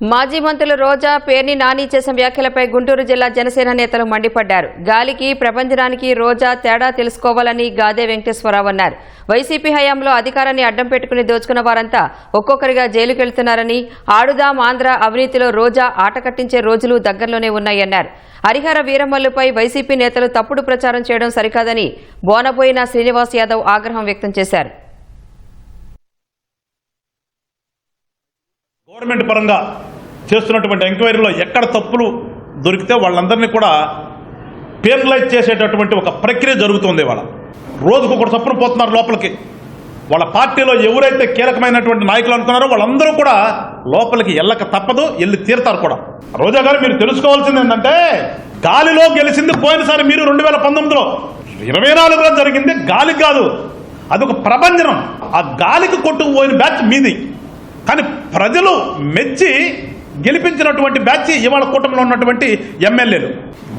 మాజీ మంత్రులు రోజా పేర్ని నాని చేసిన వ్యాఖ్యలపై గుంటూరు జిల్లా జనసేన నేతలు మండిపడ్డారు. గాలికి ప్రపంచనానికి రోజా తేడా తెలుసుకోవాలని గాదే వెంకటేశ్వరరావు అన్నారు. వైసీపీ హయాంలో అధికారాన్ని అడ్డం పెట్టుకుని దోచుకున్న వారంతా ఒక్కొక్కరిగా జైలుకెళ్తున్నారని ఆడుదాం ఆంధ్ర అవినీతిలో రోజా ఆట కట్టించే రోజులు దగ్గరలోనే ఉన్నాయన్నారు. హరిహర వీరమల్లుపై వైసీపీ నేతలు తప్పుడు ప్రచారం చేయడం సరికాదని బోనబోయిన శ్రీనివాస్ యాదవ్ ఆగ్రహం వ్యక్తం చేశారు. గవర్నమెంట్ పరంగా చేస్తున్నటువంటి ఎంక్వైరీలో ఎక్కడ తప్పులు దొరికితే వాళ్ళందరినీ కూడా పేర్లైజ్ చేసేటటువంటి ఒక ప్రక్రియ జరుగుతుంది వాళ్ళ రోజుకు ఒకటి చప్పున పోతున్నారు లోపలికి. వాళ్ళ పార్టీలో ఎవరైతే కీలకమైనటువంటి నాయకులు అనుకున్నారో వాళ్ళందరూ కూడా లోపలికి ఎల్లక తప్పదు వెళ్ళి తీరుతారు కూడా. రోజా గారు మీరు తెలుసుకోవాల్సింది ఏంటంటే గాలిలో గెలిచింది పోయినసారి మీరు రెండు వేల పంతొమ్మిదిలో. ఇరవై నాలుగులో జరిగింది గాలి కాదు. అదొక ప్రభంజనం. ఆ గాలికి కొట్టుకుపోయిన బ్యాచ్ మీది. కానీ ప్రజలు మెచ్చి గెలిపించినటువంటి బ్యాచ్ ఇవాళ కూటమిలో ఉన్నటువంటి ఎమ్మెల్యేలు.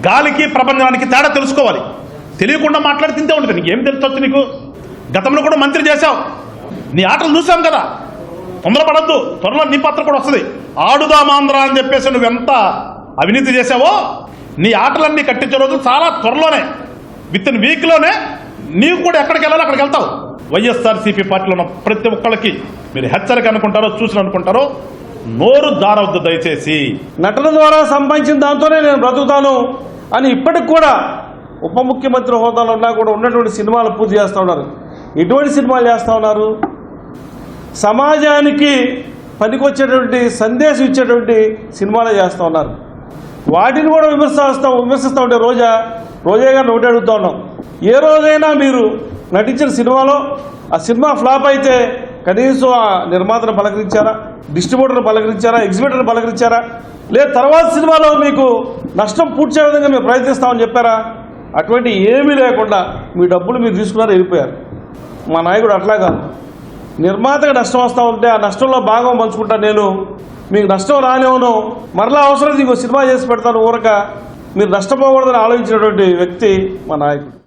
గాలికి ప్రపంచానికి తేడా తెలుసుకోవాలి. తెలియకుండా మాట్లాడి తింటే ఉంటుంది. నీకు ఏం తెలుసొచ్చు నీకు? గతంలో కూడా మంత్రి చేశావు. నీ ఆటలు చూసాం కదా. తొందరపడద్దు. త్వరలో నీ పత్ర కూడా వస్తుంది. ఆడుదామాంధ్ర అని చెప్పేసి నువ్వు ఎంత అవినీతి చేశావో నీ ఆటలన్నీ కట్టించే రోజు చాలా త్వరలోనే విత్ ఇన్ వీక్లోనే నీవు కూడా ఎక్కడికి వెళ్ళాలో అక్కడికి వెళ్తావు. వైఎస్ఆర్సీపీ పార్టీలో ఉన్న ప్రతి ఒక్కరికి మీరు హెచ్చరిక అనుకుంటారో చూసిన అనుకుంటారో నోరు దారవద్దు దయచేసి. నటన ద్వారా సంపాదించిన దాంతోనే నేను బ్రతుకుతాను అని ఇప్పటికి కూడా ఉప ముఖ్యమంత్రి హోదాలో ఉన్నా కూడా ఉన్నటువంటి సినిమాలు పూర్తి చేస్తూ ఉన్నారు. ఎటువంటి సినిమాలు చేస్తూ ఉన్నారు. సమాజానికి పనికొచ్చేటువంటి సందేశం ఇచ్చేటువంటి సినిమాలు చేస్తూ ఉన్నారు. వాటిని కూడా విమర్శిస్తాం విమర్శిస్తూ ఉంటే రోజా రోజా గారిని ఒకటి అడుగుతా ఉన్నాం. ఏ రోజైనా మీరు నటించిన సినిమాలో ఆ సినిమా ఫ్లాప్ అయితే కనీసం ఆ నిర్మాతను పలకరించారా? డిస్ట్రిబ్యూటర్ని పలకరించారా? ఎగ్జిబిటర్ని పలకరించారా? లేదు తర్వాత సినిమాలో మీకు నష్టం పూడ్చే విధంగా మేము ప్రయత్నిస్తామని చెప్పారా? అటువంటి ఏమీ లేకుండా మీ డబ్బులు మీరు తీసుకున్నారు వెళ్ళిపోయారు. మా నాయకుడు అట్లా కాదు. నిర్మాతకు నష్టం వస్తూ ఉంటే ఆ నష్టంలో భాగం పంచుకుంటా నేను. మీకు నష్టం రానివ్వను. మరలా అవసరం ఇంకో సినిమా చేసి పెడతాను ఊరక. మీరు నష్టపోకూడదని ఆలోచించినటువంటి వ్యక్తి మా నాయకుడు.